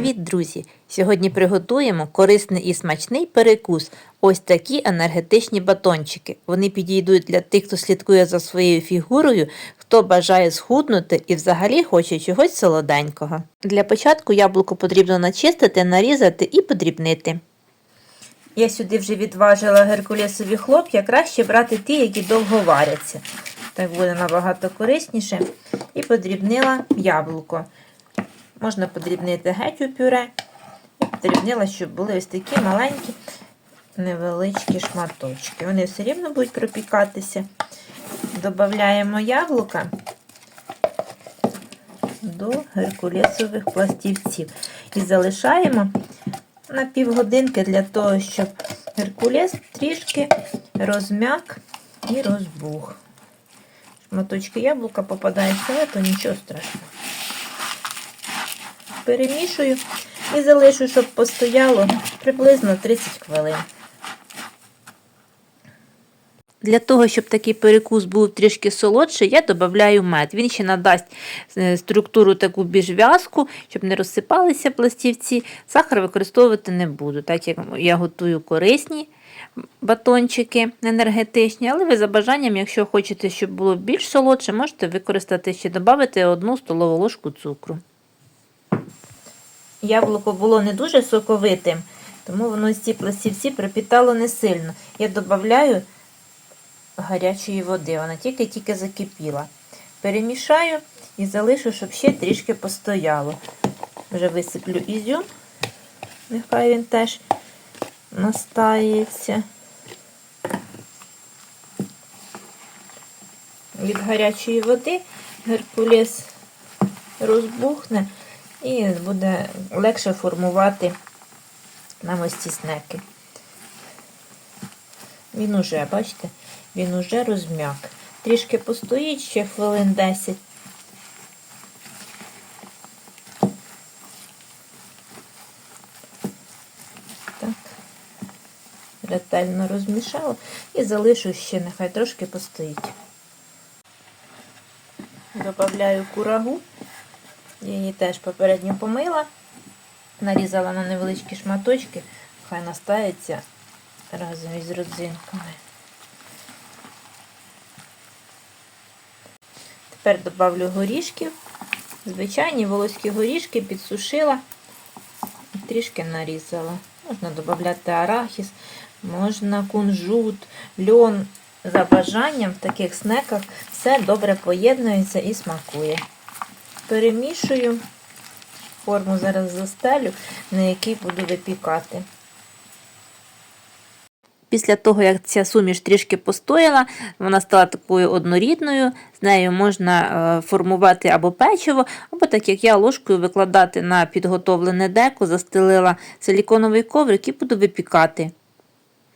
Друзі, сьогодні приготуємо корисний і смачний перекус. Ось такі енергетичні батончики. Вони підійдуть для тих, хто слідкує за своєю фігурою, хто бажає схуднути і взагалі хоче чогось солоденького. Для початку яблуко потрібно начистити, нарізати і подрібнити. Я сюди вже відважила геркулесові хлоп'я, краще брати ті, які довго варяться. Так буде набагато корисніше. І подрібнила яблуко. Можна подрібнити геть у пюре. Подрібнила, щоб були ось такі маленькі, невеличкі шматочки. Вони все рівно будуть пропікатися. Додаємо яблука до геркулесових пластівців. І залишаємо на півгодинки для того, щоб геркулес трішки розм'як і розбух. Шматочки яблука попадаються, але то нічого страшного. Перемішую і залишу, щоб постояло приблизно 30 хвилин. Для того, щоб такий перекус був трішки солодший, я додаю мед. Він ще надасть е, структуру таку більш в'язку, щоб не розсипалися пластівці. Сахар використовувати не буду, так як я готую корисні батончики енергетичні, але ви за бажанням, якщо хочете, щоб було більш солодше, можете використати ще додати одну столову ложку цукру. Яблуко було не дуже соковитим, тому воно ці пластівці пропітало не сильно. Я додаю гарячої води, вона тільки-тільки закипіла. Перемішаю і залишу, щоб ще трішки постояло. Вже висиплю ізюм, нехай він теж настається. Від гарячої води геркулес розбухне і буде легше формувати нам ось ці снеки. Він уже, бачите, він уже розм'як. Трішки постоїть ще хвилин 10. Так, ретельно розмішала і залишу ще, нехай трошки постоїть. Добавляю курагу. Я її теж попередньо помила, нарізала на невеличкі шматочки, хай настається разом із родзинками. Тепер добавлю горішків. Звичайні волоські горішки підсушила і трішки нарізала. Можна додати арахіс, можна кунжут, льон. За бажанням в таких снеках все добре поєднується і смакує. Перемішую, форму зараз застелю, на якій буду випікати. Після того, як ця суміш трішки постояла, вона стала такою однорідною, з нею можна е, формувати або печиво, або так як я ложкою викладати на підготовлене деко, застелила силіконовий коврик і буду випікати.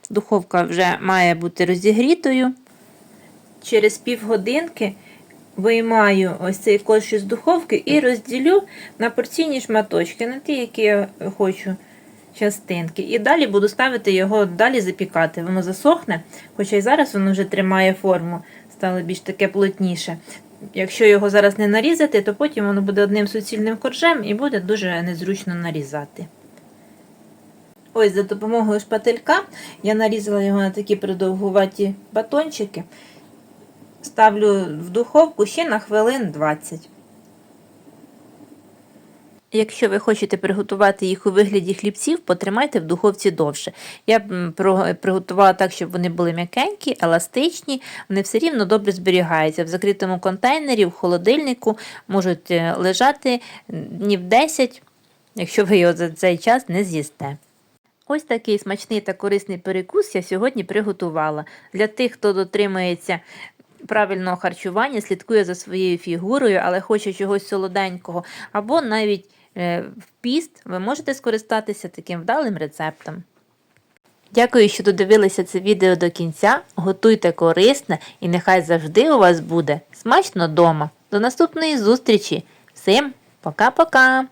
Духовка вже має бути розігрітою. Через півгодинки виймаю ось цей корж із духовки і розділю на порційні шматочки, на ті, які я хочу частинки. І далі буду ставити його далі запікати. Воно засохне, хоча й зараз воно вже тримає форму, стало більш таке плотніше. Якщо його зараз не нарізати, то потім воно буде одним суцільним коржем і буде дуже незручно нарізати. Ось за допомогою шпателька я нарізала його на такі продовгуваті батончики. Ставлю в духовку ще на хвилин 20. Якщо ви хочете приготувати їх у вигляді хлібців, потримайте в духовці довше. Я приготувала так, щоб вони були м'якенькі, еластичні, вони все рівно добре зберігаються. В закритому контейнері, в холодильнику можуть е, лежати днів 10, якщо ви його за цей час не з'їсте. Ось такий смачний та корисний перекус я сьогодні приготувала. Для тих, хто дотримується правильного харчування, слідкує за своєю фігурою, але хоче чогось солоденького, або навіть е, в піст, ви можете скористатися таким вдалим рецептом. Дякую, що додивилися це відео до кінця. Готуйте корисне і нехай завжди у вас буде смачно дома. До наступної зустрічі! Всім пока-пока!